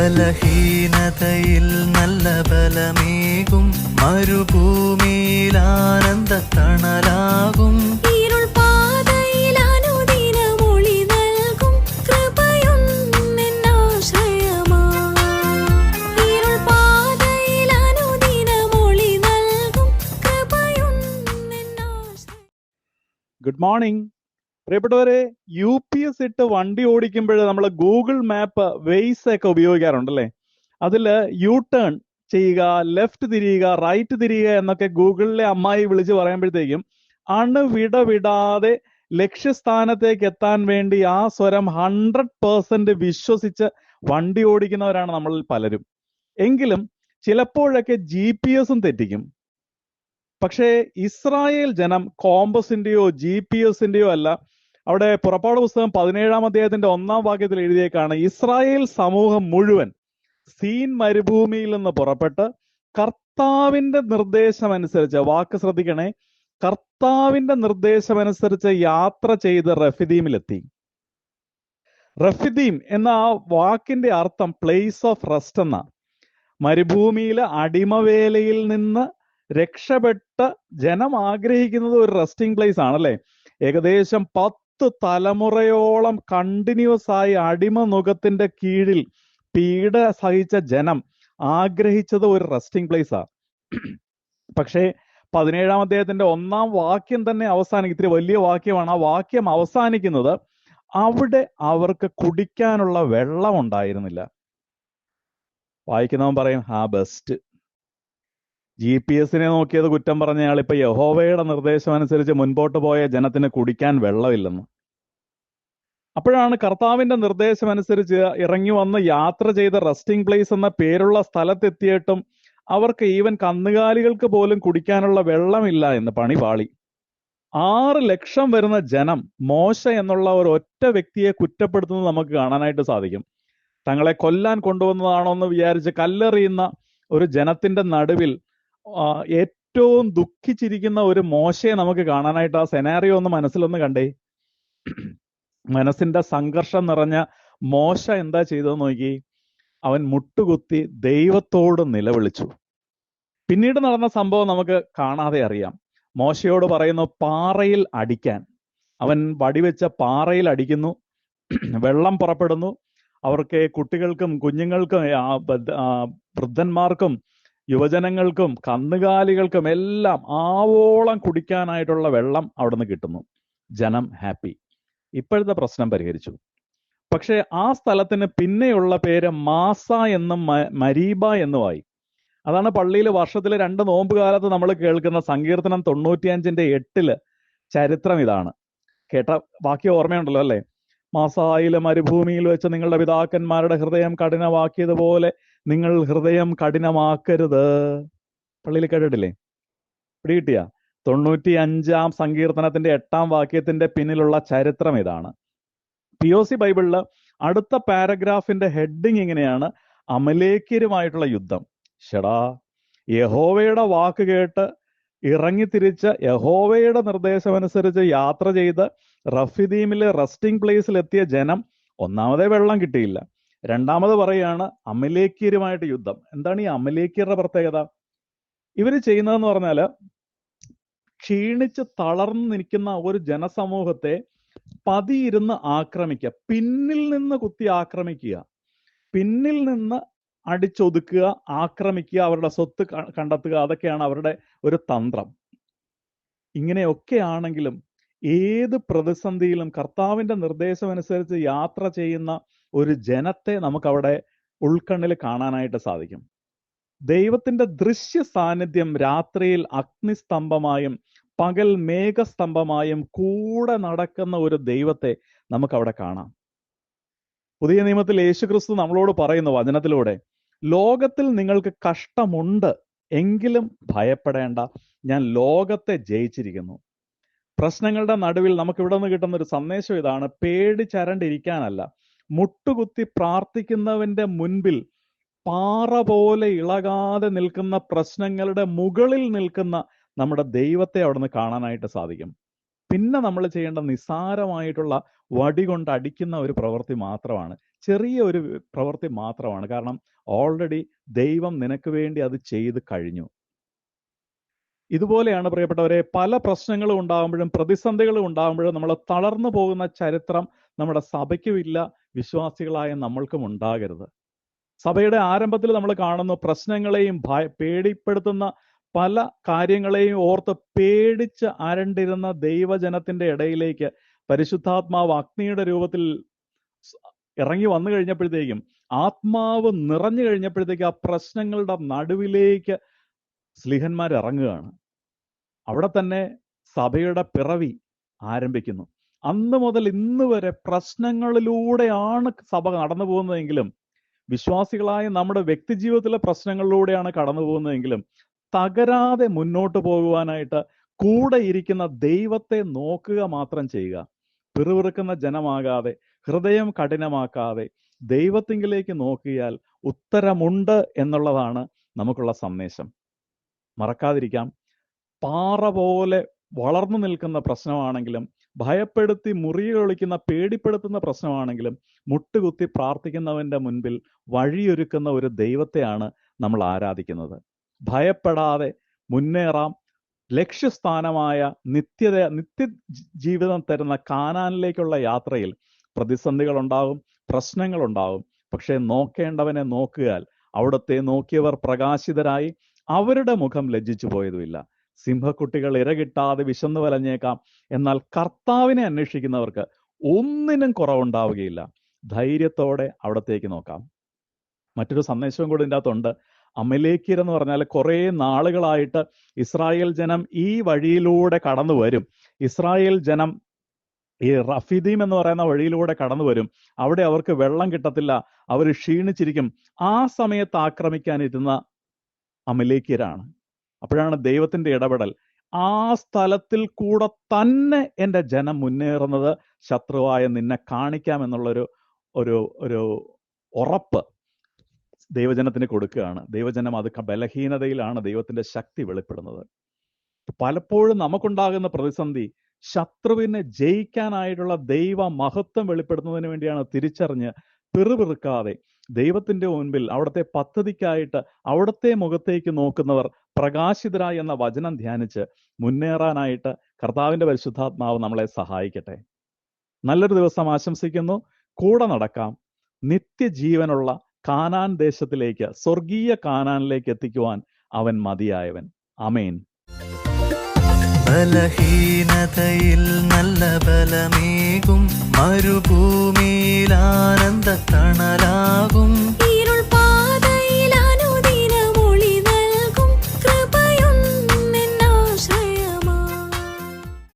ബലഹീനതയിൽ നല്ല ബലമേകും. മരുഭൂമിയിൽ ആനന്ദ തണലാകും ഗുഡ് മോർണിംഗ് പ്രിയപ്പെട്ടവരെ യു പി എസ് ഇട്ട് വണ്ടി ഓടിക്കുമ്പോൾ നമ്മൾ ഗൂഗിൾ മാപ്പ് വെയ്സ് ഒക്കെ ഉപയോഗിക്കാറുണ്ട് അല്ലേ അതിൽ യു ടേൺ ചെയ്യുക ലെഫ്റ്റ് തിരിയുക റൈറ്റ് തിരിയുക എന്നൊക്കെ ഗൂഗിളിലെ അമ്മായി വിളിച്ച് പറയുമ്പോഴത്തേക്കും അണുവിട വിടാതെ ലക്ഷ്യസ്ഥാനത്തേക്ക് എത്താൻ വേണ്ടി ആ സ്വരം ഹൺഡ്രഡ് പേഴ്സെന്റ് വിശ്വസിച്ച് വണ്ടി ഓടിക്കുന്നവരാണ് നമ്മളിൽ പലരും. എങ്കിലും ചിലപ്പോഴൊക്കെ ജി പി എസും തെറ്റിക്കും. പക്ഷേ ഇസ്രായേൽ ജനം കോമ്പസിന്റെയോ ജി പി എസിന്റെയോ അല്ല. അവിടെ പുറപ്പാട് പുസ്തകം പതിനേഴാം അധ്യായത്തിന്റെ ഒന്നാം വാക്യത്തിൽ എഴുതിയേക്കാണ് ഇസ്രായേൽ സമൂഹം മുഴുവൻ സീൻ മരുഭൂമിയിൽ നിന്ന് പുറപ്പെട്ട് കർത്താവിന്റെ നിർദ്ദേശം അനുസരിച്ച് വാക്ക് ശ്രദ്ധിക്കണേ കർത്താവിന്റെ നിർദ്ദേശം അനുസരിച്ച് യാത്ര ചെയ്ത് റഫിദീമിലെത്തി. റഫിദീം എന്ന ആ വാക്കിന്റെ അർത്ഥം പ്ലേസ് ഓഫ് റെസ്റ്റ് എന്ന. മരുഭൂമിയിലെ അടിമവേലയിൽ നിന്ന് രക്ഷപ്പെട്ട ജനം ആഗ്രഹിക്കുന്നത് ഒരു റെസ്റ്റിംഗ് പ്ലേസ് ആണല്ലേ? ഏകദേശം പത്ത് തലമുറയോളം കണ്ടിന്യൂസ് ആയി അടിമ നുഖത്തിന്റെ കീഴിൽ പീഡ സഹിച്ച ജനം ആഗ്രഹിച്ചത് ഒരു റെസ്റ്റിംഗ് പ്ലേസ് ആ. പക്ഷേ പതിനേഴാം അദ്ദേഹത്തിന്റെ ഒന്നാം വാക്യം തന്നെ അവസാനിക്കും. ഇത്തിരി വലിയ വാക്യമാണ്. ആ വാക്യം അവസാനിക്കുന്നത് അവിടെ അവർക്ക് കുടിക്കാനുള്ള വെള്ളം ഉണ്ടായിരുന്നില്ല. വായിക്കുന്നവൻ പറയും ആ ബെസ്റ്റ് ജി പി എസിനെ നോക്കിയത് കുറ്റം പറഞ്ഞ ഇപ്പൊ യഹോവയുടെ നിർദ്ദേശം അനുസരിച്ച് മുൻപോട്ട് പോയ ജനത്തിന് കുടിക്കാൻ വെള്ളമില്ലെന്ന്. അപ്പോഴാണ് കർത്താവിന്റെ നിർദ്ദേശം അനുസരിച്ച് ഇറങ്ങി വന്ന് യാത്ര ചെയ്ത റെസ്റ്റിംഗ് പ്ലേസ് എന്ന പേരുള്ള സ്ഥലത്തെത്തിയിട്ടും അവർക്ക് ഈവൻ കന്നുകാലികൾക്ക് പോലും കുടിക്കാനുള്ള വെള്ളമില്ല എന്ന് പണി പാളി ആറ് ലക്ഷം വരുന്ന ജനം മോശ എന്നുള്ള ഒരു ഒറ്റ വ്യക്തിയെ കുറ്റപ്പെടുത്തുന്നത് നമുക്ക് കാണാനായിട്ട് സാധിക്കും. തങ്ങളെ കൊല്ലാൻ കൊണ്ടുവന്നതാണോ എന്ന് വിചാരിച്ച് കല്ലെറിയുന്ന ഒരു ജനത്തിന്റെ നടുവിൽ ഏറ്റവും ദുഃഖിച്ചിരിക്കുന്ന ഒരു മോശയെ നമുക്ക് കാണാനായിട്ട് ആ സെനാറിയോ ഒന്ന് മനസ്സിലൊന്ന് കണ്ടേ. മനസ്സിന്റെ സംഘർഷം നിറഞ്ഞ മോശ എന്താ ചെയ്തതെന്ന് നോക്കി. അവൻ മുട്ടുകുത്തി ദൈവത്തോട് നിലവിളിച്ചു. പിന്നീട് നടന്ന സംഭവം നമുക്ക് കാണാതെ അറിയാം. മോശയോട് പറയുന്നു പാറയിൽ അടിക്കാൻ. അവൻ വടിവെച്ച പാറയിൽ അടിക്കുന്നു. വെള്ളം പുറപ്പെടുന്നു. അവർക്ക് കുട്ടികൾക്കും കുഞ്ഞുങ്ങൾക്കും വൃദ്ധന്മാർക്കും യുവജനങ്ങൾക്കും കന്നുകാലികൾക്കും എല്ലാം ആവോളം കുടിക്കാനായിട്ടുള്ള വെള്ളം അവിടെ നിന്ന് കിട്ടുന്നു. ജനം ഹാപ്പി. ഇപ്പോഴത്തെ പ്രശ്നം പരിഹരിച്ചു. പക്ഷേ ആ സ്ഥലത്തിന് പിന്നെയുള്ള പേര് മാസ എന്നും മരീബ എന്നുമായി. അതാണ് പള്ളിയിൽ വർഷത്തിലെ രണ്ട് നോമ്പ് കാലത്ത് നമ്മൾ കേൾക്കുന്ന സങ്കീർത്തനം തൊണ്ണൂറ്റിയഞ്ചിന്റെ എട്ടിൽ ചരിത്രം ഇതാണ്. കേട്ട ബാക്കി ഓർമ്മയുണ്ടല്ലോ അല്ലേ? മാസായിലെ മരുഭൂമിയിൽ വെച്ച് നിങ്ങളുടെ പിതാക്കന്മാരുടെ ഹൃദയം കഠിനമാക്കിയതുപോലെ നിങ്ങൾ ഹൃദയം കഠിനമാക്കരുത്. പള്ളിയിൽ കേട്ടിട്ടില്ലേ? പിടികിട്ടിയ തൊണ്ണൂറ്റി അഞ്ചാം സങ്കീർത്തനത്തിന്റെ എട്ടാം വാക്യത്തിന്റെ പിന്നിലുള്ള ചരിത്രം ഇതാണ്. പി ഒ സി ബൈബിളിൽ അടുത്ത പാരഗ്രാഫിന്റെ ഹെഡിങ് ഇങ്ങനെയാണ്. അമലേക്കരുമായിട്ടുള്ള യുദ്ധം. ഷടാ യഹോവയുടെ വാക്ക് കേട്ട് ഇറങ്ങിത്തിരിച്ച് യഹോവയുടെ നിർദ്ദേശമനുസരിച്ച് യാത്ര ചെയ്ത് റഫിദീമിലെ റെസ്റ്റിംഗ് പ്ലേസിൽ എത്തിയ ജനം ഒന്നാമതേ വെള്ളം കിട്ടിയില്ല. രണ്ടാമത് പറയുകയാണ് അമലേക്കിയരുമായിട്ട് യുദ്ധം. എന്താണ് ഈ അമലേക്കിയരുടെ പ്രത്യേകത? ഇവർ ചെയ്യുന്നതെന്ന് പറഞ്ഞാൽ ക്ഷീണിച്ച് തളർന്നു നിൽക്കുന്ന ഒരു ജനസമൂഹത്തെ പതിയിരുന്ന് ആക്രമിക്കുക പിന്നിൽ നിന്ന് കുത്തി ആക്രമിക്കുക പിന്നിൽ നിന്ന് അടിച്ചൊതുക്കുക ആക്രമിക്കുക അവരുടെ സ്വത്ത് കണ്ടെത്തുക അതൊക്കെയാണ് അവരുടെ ഒരു തന്ത്രം. ഇങ്ങനെയൊക്കെയാണെങ്കിലും ഏത് പ്രതിസന്ധിയിലും കർത്താവിന്റെ നിർദ്ദേശമനുസരിച്ച് യാത്ര ചെയ്യുന്ന ഒരു ജനത്തെ നമുക്കവിടെ ഉൾക്കണ്ണിൽ കാണാനായിട്ട് സാധിക്കും. ദൈവത്തിന്റെ ദൃശ്യ സാന്നിധ്യം രാത്രിയിൽ അഗ്നിസ്തംഭമായും പകൽ മേഘസ്തംഭമായും കൂടെ നടക്കുന്ന ഒരു ദൈവത്തെ നമുക്കവിടെ കാണാം. പുതിയ നിയമത്തിൽ യേശുക്രിസ്തു നമ്മളോട് പറയുന്നു വചനത്തിലൂടെ ലോകത്തിൽ നിങ്ങൾക്ക് കഷ്ടമുണ്ട് എങ്കിലും ഭയപ്പെടേണ്ട ഞാൻ ലോകത്തെ ജയിച്ചിരിക്കുന്നു. പ്രശ്നങ്ങളുടെ നടുവിൽ നമുക്ക് ഇവിടെ നിന്ന് കിട്ടുന്ന ഒരു സന്ദേശം ഇതാണ് പേടിച്ചരണ്ടിരിക്കാനല്ല മുട്ടുകുത്തി പ്രാർത്ഥിക്കുന്നവന്റെ മുൻപിൽ പാറ പോലെ ഇളകാതെ നിൽക്കുന്ന പ്രശ്നങ്ങളുടെ മുകളിൽ നിൽക്കുന്ന നമ്മുടെ ദൈവത്തെ അവിടുന്ന് കാണാനായിട്ട് സാധിക്കും. പിന്നെ നമ്മൾ ചെയ്യേണ്ട നിസ്സാരമായിട്ടുള്ള വടി കൊണ്ട് അടിക്കുന്ന ഒരു പ്രവൃത്തി മാത്രമാണ്. ചെറിയ ഒരു പ്രവൃത്തി മാത്രമാണ്. കാരണം ഓൾറെഡി ദൈവം നിനക്ക് വേണ്ടി അത് ചെയ്ത് കഴിഞ്ഞു. ഇതുപോലെയാണ് പ്രിയപ്പെട്ടവരെ പല പ്രശ്നങ്ങളും ഉണ്ടാകുമ്പോഴും പ്രതിസന്ധികളും ഉണ്ടാകുമ്പോഴും നമ്മൾ തളർന്നു പോകുന്ന ചരിത്രം നമ്മുടെ സഭയ്ക്കുമില്ല വിശ്വാസികളായ നമ്മൾക്കും ഉണ്ടാകരുത്. സഭയുടെ ആരംഭത്തിൽ നമ്മൾ കാണുന്നു പ്രശ്നങ്ങളെയും ഭയ പേടിപ്പെടുത്തുന്ന പല കാര്യങ്ങളെയും ഓർത്ത് പേടിച്ച് അരണ്ടിരുന്ന ദൈവജനത്തിന്റെ ഇടയിലേക്ക് പരിശുദ്ധാത്മാവ് അഗ്നിയുടെ രൂപത്തിൽ ഇറങ്ങി വന്നു കഴിഞ്ഞപ്പോഴത്തേക്കും ആത്മാവ് നിറഞ്ഞു കഴിഞ്ഞപ്പോഴത്തേക്ക് ആ പ്രശ്നങ്ങളുടെ നടുവിലേക്ക് സ്ലിഹന്മാർ ഇറങ്ങുകയാണ്. അവിടെ തന്നെ സഭയുടെ പിറവി ആരംഭിക്കുന്നു. അന്ന് മുതൽ ഇന്ന് വരെ പ്രശ്നങ്ങളിലൂടെയാണ് സഭ കടന്നു പോകുന്നതെങ്കിലും വിശ്വാസികളായ നമ്മുടെ വ്യക്തിജീവിതത്തിലെ പ്രശ്നങ്ങളിലൂടെയാണ് കടന്നു പോകുന്നതെങ്കിലും തകരാതെ മുന്നോട്ട് പോകുവാനായിട്ട് കൂടെ ഇരിക്കുന്ന ദൈവത്തെ നോക്കുക മാത്രം ചെയ്യുക. പിറുവിറുക്കുന്ന ജനമാകാതെ ഹൃദയം കഠിനമാക്കാതെ ദൈവത്തിങ്കിലേക്ക് നോക്കിയാൽ ഉത്തരമുണ്ട് എന്നുള്ളതാണ് നമുക്കുള്ള സന്ദേശം. മറക്കാതിരിക്കാം. പാറ പോലെ വളർന്നു നിൽക്കുന്ന പ്രശ്നമാണെങ്കിലും ഭയപ്പെടുത്തി മുറിയൊളിക്കുന്ന പേടിപ്പെടുത്തുന്ന പ്രശ്നമാണെങ്കിലും മുട്ടുകുത്തി പ്രാർത്ഥിക്കുന്നവന്റെ മുൻപിൽ വഴിയൊരുക്കുന്ന ഒരു ദൈവത്തെയാണ് നമ്മൾ ആരാധിക്കുന്നത്. ഭയപ്പെടാതെ മുന്നേറാം. ലക്ഷ്യസ്ഥാനമായ നിത്യത നിത്യ ജീവിതം തരുന്ന കാനാനിലേക്കുള്ള യാത്രയിൽ പ്രതിസന്ധികൾ ഉണ്ടാകും പ്രശ്നങ്ങൾ ഉണ്ടാകും പക്ഷേ നോക്കേണ്ടവനെ നോക്കിയാൽ അവിടുത്തെ നോക്കിയവർ പ്രകാശിതരായി അവരുടെ മുഖം ലജ്ജിച്ചു പോയതുമില്ല. സിംഹക്കുട്ടികൾ ഇരകിട്ടാതെ വിശന്നു വലഞ്ഞേക്കാം. എന്നാൽ കർത്താവിനെ അന്വേഷിക്കുന്നവർക്ക് ഒന്നിനും കുറവുണ്ടാവുകയില്ല. ധൈര്യത്തോടെ അവിടത്തേക്ക് നോക്കാം. മറ്റൊരു സന്ദേശവും കൂടി ഇതിന്റെ അകത്തുണ്ട്. അമലേക്കിയർ എന്ന് പറഞ്ഞാൽ കുറേ നാളുകളായിട്ട് ഇസ്രായേൽ ജനം ഈ വഴിയിലൂടെ കടന്നു വരും. ഇസ്രായേൽ ജനം ഈ റഫിദീം എന്ന് പറയുന്ന വഴിയിലൂടെ കടന്നു വരും. അവിടെ അവർക്ക് വെള്ളം കിട്ടത്തില്ല. അവർ ക്ഷീണിച്ചിരിക്കും. ആ സമയത്ത് ആക്രമിക്കാനിരുന്ന അമലേക്കിയരാണ് അപ്പോഴാണ് ദൈവത്തിന്റെ ഇടപെടൽ. ആ സ്ഥലത്തിൽ കൂടെ തന്നെ എന്റെ ജനം മുന്നേറുന്നത് ശത്രുവായ നിന്നെ കാണിക്കാം എന്നുള്ളൊരു ഒരു ഒരു ഉറപ്പ് ദൈവജനത്തിന് കൊടുക്കുകയാണ്. ദൈവജനം അത് ബലഹീനതയിലാണ് ദൈവത്തിന്റെ ശക്തി വെളിപ്പെടുന്നത്. പലപ്പോഴും നമുക്കുണ്ടാകുന്ന പ്രതിസന്ധി ശത്രുവിനെ ജയിക്കാനായിട്ടുള്ള ദൈവ മഹത്വം വെളിപ്പെടുത്തുന്നതിന് വേണ്ടിയാണ് തിരിച്ചറിഞ്ഞ് പിറുപിറുക്കാതെ ദൈവത്തിന്റെ മുൻപിൽ അവിടുത്തെ പദ്ധതിക്കായിട്ട് അവിടുത്തെ മുഖത്തേക്ക് നോക്കുന്നവർ പ്രകാശിതരായി എന്ന വചനം ധ്യാനിച്ച് മുന്നേറാനായിട്ട് കർത്താവിന്റെ പരിശുദ്ധാത്മാവ് നമ്മളെ സഹായിക്കട്ടെ. നല്ലൊരു ദിവസം ആശംസിക്കുന്നു. കൂടെ നടക്കാം. നിത്യജീവനുള്ള കാനാൻ ദേശത്തിലേക്ക് സ്വർഗീയ കാനാനിലേക്ക് എത്തിക്കുവാൻ അവൻ മതിയായവൻ. അമേൻ ബലഹീനതയിൽ നല്ല ബലമേകും. മരുഭൂമിയിൽ ആനന്ദ തണലാ